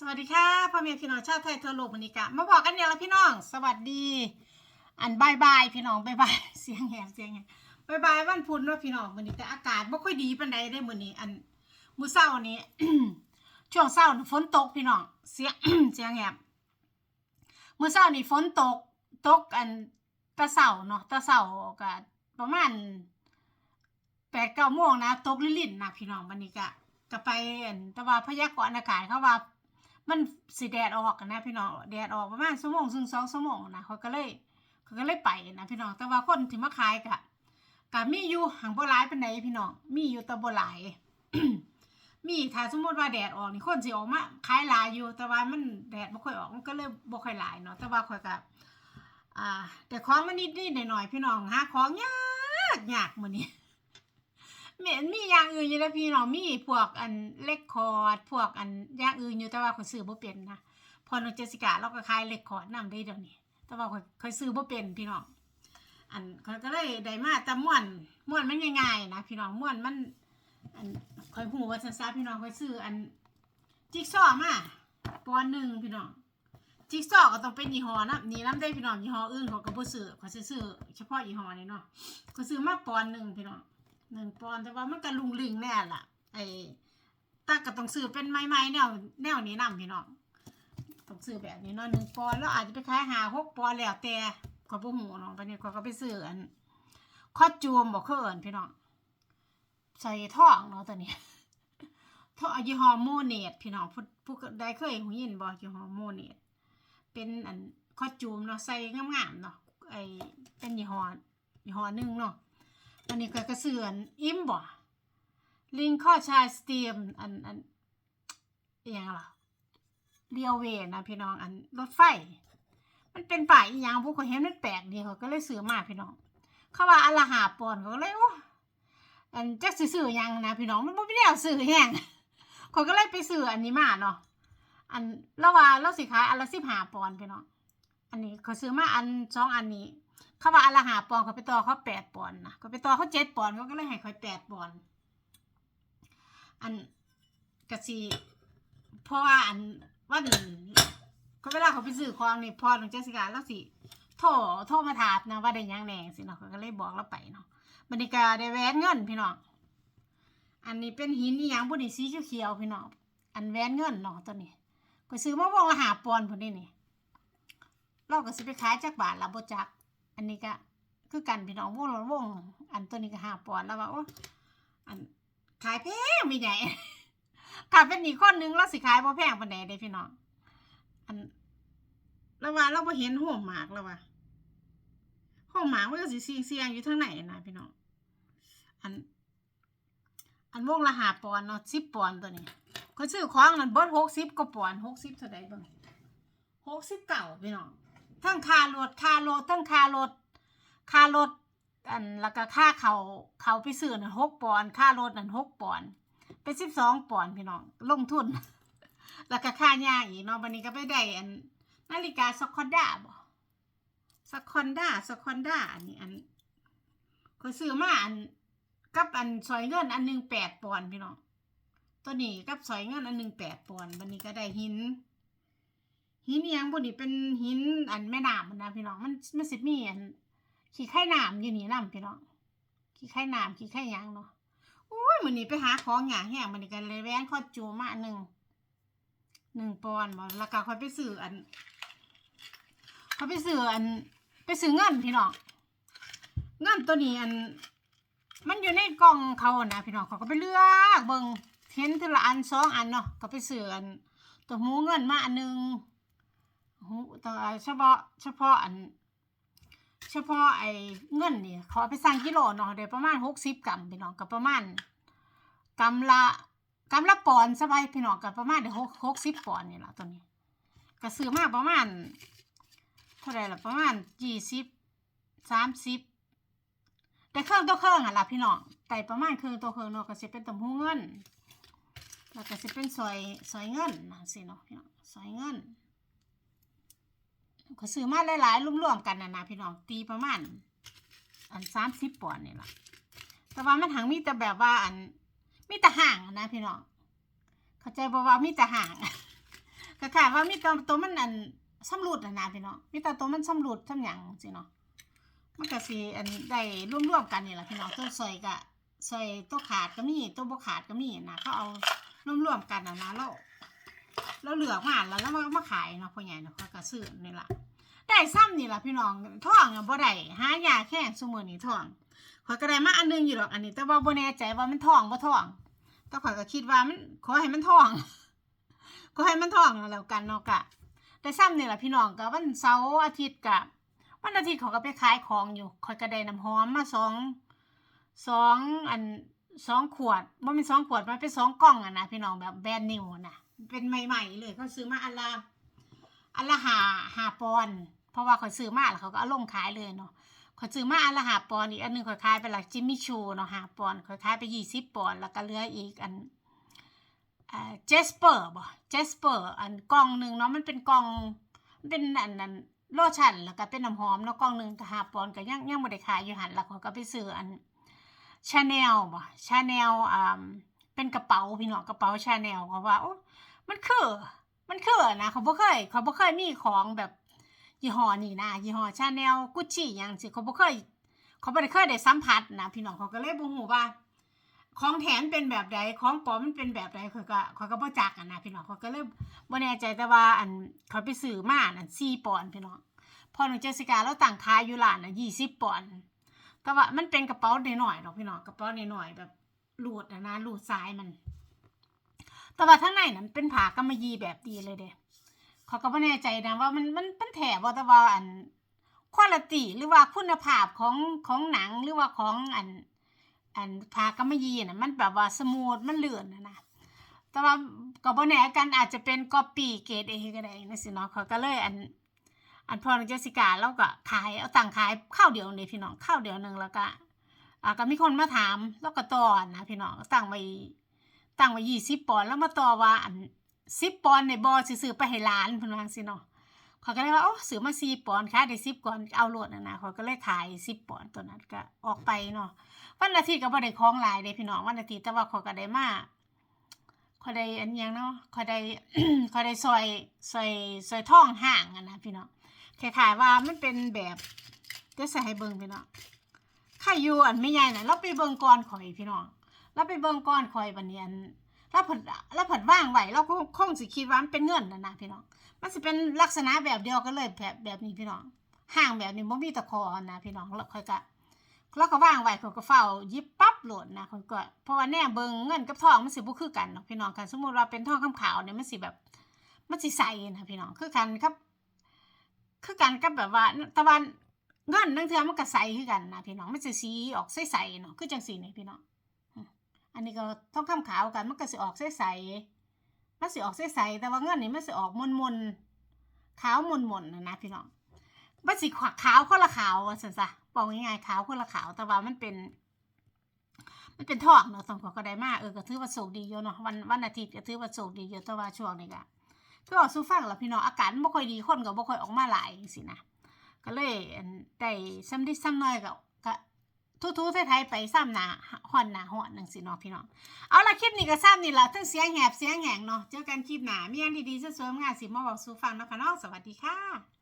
สวัสดีค่ะพ่อแม่พี่น้องชาวไทยทั่วโลกวันนี้กะมาบอกกันเนี่ยละพี่น้อง สวัสดี อันบายบายพี่น้องบายบายเสียงแหบเสียงแหบบายบายวันพุธเนาะพี่น้องวันนี้แต่อากาศไม่ค่อยดีปานใดได้มือนี้ อันมือเช้านี้ช่วงเช้าฝนตกพี่น้องเสียงเสียงแหบมือเช้านี่ฝนตกตกอันตะเช้าเนาะตะเช้าก็ประมาณแปดเก้าโมงนะตกลิ่นๆนะพี่น้องวันนี้ก็ก็ไปอันแต่ว่าพยากรณ์อากาศเขาว่า มันสีแดดออกนะพี่น้องแดดออกประมาณชั่วโมงซึ่งสองชั่วโมงนะเขาก็เลยเขาก็เลยไปนะพี่น้องแต่ว่าคนที่มาขายกะกะมีอยู่หังบ่หลายเป็นไหนพี่น้องมีอยู่ต่บ่หลายมีถ้าสมมติว่าแดดออกนี่คนสิออกมาขายลายอยู่ แต่ว่ามันแดดบ่ค่อยออกมันก็เลยบ่ค่อยหลายเนาะแต่ว่าข่อยก็อ่าแต่ของมันนิดๆหน่อยๆพี่น้องหาของยากยากมื้อนี้ เหม็นมีอย่างอื่นอยู่แล้วพี่น้องมีพวกอันเล็กคอร์ดพวกอันอย่างอื่นอยู่แต่ว่าข่อยซื้อบ่เป็นนะพอน้องเจสสิก้าเราก็ขายเล็กคอร์ดนำได้เดี๋ยวนี้ แต่ว่าข่อยข่อยซื้อบ่เป็นพี่น้องอันข่อยก็เลยได้มาแต่ม่วนม่วนมันง่ายๆนะพี่น้องม่วนมันอันข่อยฮู้ว่าซั่นซะพี่น้องข่อยซื้ออันจิ๊กซอว์มาปอนหนึ่งพี่น้องจิ๊กซอว์ก็ต้องเป็นยี่ห้อนะนี่นำได้พี่น้องยี่ห้ออื่นเขาก็บ่ซื้อเขาซื้อเฉพาะยี่ห้อนี้เนาะก็ซื้อมาปอนหนึ่งพี่น้อง หนึ่งปอนด์แต่ว่ามันก็ลุงลึงแน่ล่ะ ไอ้ตาก็ต้องซื้อเป็นไม้ๆแนวแนวนี้นำพี่น้องต้องซื้อแบบนี้เนาะหนึ่งปอนด์แล้วอาจจะไปขายหาหกปอนด์แล้วแต่ก็บ่ฮู้เนาะบัดนี้ก็ก็ไปซื้ออันคอดจูมบ่คือเอิ้นพี่น้องใส่ท่องเนาะตัวนี้ท่องยี่ห้อโมเนตพี่น้องผู้ผู้ใดเคยหูยินบ่ยี่ห้อโมเนตเป็นอันคอดจูมเนาะใส่งามๆเนาะไอเป็นยี่ห้อยี่ห้อหนึงเนาะ อันนี้ก็กระเสือนอิ่มบ่ลิงข้อชายสเตียมอันอันอย่างล่ะเรียวเวนะพี่น้องอันรถไฟ มันเป็นป่ายอีหยังพวกเขาเห็นมันแปลกดีเขาก็เลยซื้อมาพี่น้อง เขาว่าอละหาปอนเขาก็เลยโอ้อันจักสิซื้อยังนะพี่น้องมันบ่มีแนวซื้อแฮงเขาก็เลยไปซื้ออันนี้มาเนาะอันแล้วว่าเราสิขายอันละ15ปอนพี่น้องอันนี้เขาซื้อมาอันสองอันนี้ เขาว่าอละหาปอนเขาไปต่อเขาแปดปอนนะเขาไปต่อเขาเจ็ดปอนเขาก็เลยให้เขาแปดปอนอันกะสีเพราะว่าอันว่าหนึ่งเขาเวลาเขาไปซื้อของนี่พอหลังจากสิกาแล้วสิโทรโทรมาถามนะว่าได้ยังแหน่สิเนาะเขาก็เลยบอกเราไปเนาะบรรยากาได้แหวนเงินพี่น้องอันนี้เป็นหินอีหยังบุนี่สีเขียวพี่น้องอันแหวนเงินเนาะตัวนี้ก็ซื้อมาวงละหาปอนพอดีนี่เราก็สิไปขายจักบาทละบ่จัก อันนี้ก็คือกันพี่น้องวงละวงอันตัวนี้ก็หาปอนด์แล้วว่าโอ้อันขายแพงมีใหญ่ขายเป็นอีกคนนึงแล้วสิขายบ่แพงปานใดเด้พี่น้องอันแล้วว่าเราบ่เห็นหัวหมากแล้วว่าหัวหมากมันก็สิเสียงๆอยู่ทางไหนนะพี่น้องอัน อันวงละหาปอนเนาะสิบปอนตัวนี้ก็ซื้อของนั่นเบิดหกสิบก็ปอนหกสิบเท่าใดเบิ่งหกสิบเก้าพี่น้อง ทั้งคารถคารถทั้งคารถคารถอันแล้วก็ค่าเขาเขาไปซื้อนั่นหกปอนด์ค่ารถนั่นหกปอนด์เป็นสิบสองปอนด์พี่น้องลงทุน แล้วก็ค่าย่างอีกเนาะวันนี้ก็ไปได้อันนาฬิกาสคอนด้าบ่สคอนด้าสคอนด้าอันนี้อันเขาซื้อมาอันกับอันสอยเงินอันหนึ่งแปดปอนด์พี่น้องตัวนี้กับสอยเงินอันหนึ่งแปดปอนด์วันนี้ก็ได้หิน หินอิหยังบนนี้เป็นหินอันแม่น้ำมันนะพี่น้องมันมันสิมีอันขี้ไข่น้ำอยู่นี่น้ำพี่น้องขี้ไข่น้ำขี้ไข่ยังเนาะโอ้ยมื้อนี้ไปหาของหยางแห้งมื้อนี้ก็เลยแว้นคอจูมาหนึ่งหนึ่งปอนด์บ่แล้วก็ค่อยไปซื้ออันค่อยไปซื้ออันไปซื้อเงินพี่น้องเงินตัวนี้อัน มันอยู่ในกล่องเขานะพี่น้องเขาก็ไปเลือกเบิ่งเห็นทีละอันสองอันเนาะก็ไปซื้ออันตัวหมูเงินมาอันหนึ่ง หูแต่เฉพาะเฉพาะอัน เฉพาะไอ้เงินนี่ขอไปสั่งกิโลเนาะเดี๋ยวประมาณหกสิบกรัมพี่น้องกับประมาณกรัมละกรัมละปอนสบายพี่น้องกับประมาณเดี๋ยวหกหกสิบปอนนี่แหละตัวนี้ก็ซื้อมาประมาณเท่าไหร่ละประมาณยี่สิบสามสิบแต่เครื่องตัวเครื่องอะล่ะพี่น้องแต่ประมาณเครื่องตัวเครื่องเนาะก็จะเป็นตำหูเงินแล้วก็จะเป็นซอยซอยเงินนะสิเนาะพี่น้องซอยเงิน ก็ซื้อมาหลายๆรวมๆกันนะนะพี่น้องตีประมาณอันสามสิบปอนด์นี่แหละแต่ว่ามันหังมีแต่แบบว่าอันมีแต่ห่างนะพี่น้องเข้าใจบอกว่ามีแต่ห่างายๆว่ามีแตัวตัวมันอันสำรุดอะนะพี่น้องมีแต่ตัวมันสำรุดทำหยังสิเนาะมันก็สิอันได้รวมๆกันนี่แหละพี่น้องตัวใส่กะใส่ตัวขาดก็มีตัวบ่ขาดก็มีนะเขาเอารวมๆกันนะนะแล้ว แล้วเหลือมาแล้วแล้วมามาขายเนาะพ่อใหญ่เนาะเขาก็ซื้อนี่ล่ะได้ซ้ำนี่ล่ะพี่น้องท่องอะบ่ได้หายาแค่ซุมื้อนี้ท่องข่อยก็ได้มาอันหนึงอยู่ดอกอันนี้ แต่ว่าบ่แน่ใจว่ามันท่องบ่ท่องแต่ข่อยก็คิดว่ามันขอให้มันท่องก็ให้มันท่องแล้วกันเนาะกะแต่ซ้ำนี่แหละพี่น้องก็วันเสาร์อาทิตย์กะวันอาทิตย์เขาก็ไปขายของอยู่คอยกระไดน้ำหอมมาสองสองอันสองขวดว่าเป็นสองขวดมันเป็นสองกล่องอะนะพี่น้องแบบแบรนด์นิวนะ เป็นใหม่ ๆ เลยเขาซื้อมาอันละอันละหาหาปอนเพราะว่าเขาซื้อมาแล้วเขาก็เอาลงขายเลยเนาะเขาซื้อมาอันละหาปอนอีกอันหนึ่งเขาขายไปหลักจิมมี่ชูเนาะหาปอนเขาขายไปยี่สิบปอนแล้วก็เหลืออีกอันเจสเปอร์บ่เจสเปอร์อันกล่องหนึ่งเนาะมันเป็นกล่องมันเป็นอันนั้นโลชั่นแล้วก็เป็นน้ำหอมเนาะกล่องหนึ่งก็หาปอนก็ยังยังบ่ได้ขายอยู่หันแล้วเขาก็ไปซื้ออันชาแนลบ่ชาแนลอ่าเป็นกระเป๋าพี่น้องกระเป๋าชาแนลเขาว่าโอ้ มันคือ มันคือนะเขาบ่เคยเขาบ่เคยมีของแบบยี่ห้อนี่นะยี่ห้อชาแนลกุชชี่หยังสิเขาบ่เคยเขาบ่ได้เคยได้สัมผัสนะพี่น้องเขาก็เลยบ่ฮู้ว่า ของแถมเป็นแบบใดของปลอมมันเป็นแบบใดเข่อยก็เข่อยก็บ่จักอะนะพี่น้องเข่อยก็เลยบ่แน่ใจแต่ว่าอันเขาไปซื้อมาอัน4ปอนด์พี่น้องพอหน้องเจสิกาเราตั้งขายอยู่ร้านน่ะ20ปอนด์แต่ว่ามันเป็นกระเป๋าน้อยๆดอกพี่น้องกระเป๋าน้อยๆแบบรูดนะนะรูดซ้ายมัน แต่ว่าข้างในนั้นเป็นผากำมะยีแบบดีเลยเด้เขาก็บ่แน่ใจนะว่ามันมันมันแถบ่แต่ว่าอันคุณภาพหรือว่าคุณภาพของของหนังหรือว่าของอัน อันพากำมะยีน่ะมันแบบว่าสมูทมันเลื่อนนะนะแต่ว่าก็บ่แน่กันอาจจะเป็นก๊อปปี้เกรดเอก็ได้นะสิเนาะเขาก็เลยอัน อันพอนเจสิกาเราก็ขายเอาตังขายข้าวเดียวนี่พี่น้องข้าวเดียวหนึ่งแล้วก็อ่าก็มีคนมาถามแล้วก็ต่อนะพี่น้องตั้งไว้ ตั้งไว้20ปอนแล้วมาต่อว่าอัน10ปอนในบ่สิซื้อไปให้หลานเพิ่นว่าจังซี่เนาะเขาก็เลยว่าโอ้ซื้อมา4ปอนด์ขายได้10ปอนเอาโลดนะนะเขาก็เลยขาย10ปอนตัวนั้นก็ออกไปเนาะวันอาทิตย์ก็บ่ได้ของหลายเด้พี่น้องวันอาทิตย์แต่ว่าเขาก็ได้มาเขาได้อันยังเนาะเขาได้เขาได้ซอยซอยซอยท่องห่างอะนะพี่น้องคล้ายๆว่ามันเป็นแบบเดี๋ยวใส่ให้เบิ่งพี่น้องข้าอยู่อันไม่ใหญ่น่ะเราไปเบิ่งก่อนข่อยพี่น้อง เราไปเบิ่งก่อนข่อยบัดนี้อันเราเพิ่นเราเพิ่นว่างไว้เราก็คงสิคิดว่ามันเป็นเงินน่ะนะพี่น้อง มันสิเป็นลักษณะแบบเดียวกันเลยแบบแบบนี้พี่น้องห่างแบบนี้บ่มีตะขอนะพี่น้องแล้วค่อยก็แล้วก็วางไว้เขาก็เฝ้ายิบปั๊บโหลดนะคนก็เพราะว่าแน่เบิงเงินกับทองมันสิบ่คือกันเนาะพี่น้องกันสมมุติว่าเป็นทองคำขาวเนี่ยมันสิแบบมันสิใสนะพี่น้องคือกันครับ คือกันกับแบบว่าตะวันเงินนั่งเทือมันก็ใสคือกันนะพี่น้องมันสิสีออกใสๆเนาะคือจังสีนี่พี่น้อง อันนี้ก็ทองคำขาวกันมันก็สิออกใสๆมันสิออกใสๆแต่ว่าเงินนี่มันสิออกมนๆขาวมนๆนะนะพี่น้องมันสีขวขาวคนละขาวสันซะบอกง่ายๆขาวคนละขาวแต่ว่ามันเป็น มันเป็นทองเนาะต้องขอก็ได้มากเออก็ถือว่าโชคดีอยู่เนาะวันวันอาทิตย์ก็ถือว่าโชคดีอยู่แต่ว่าช่วงนี้ก็ก็ออกสู้ฟังแล้วพี่น้องอากาศมันบ่ค่อยดีคนก็บ่ค่อยออกมาหลายสินะก็เลยได้ซ้ำดิซ้ำน้อยก็ ก็ทูๆไทยๆไปซ้ำหนาห่อนหนาห่อนหนังซี่เนาะพี่น้องเอาละคลิปนี้ก็ซ้ำนี่ละทั้งเสียงแหบเสียงแหงเนาะเจอกันคลิปหนามีอันดีๆสวยๆงามสิมาบอกสู่ฟังเนาะค่ะเนาะสวัสดีค่ะ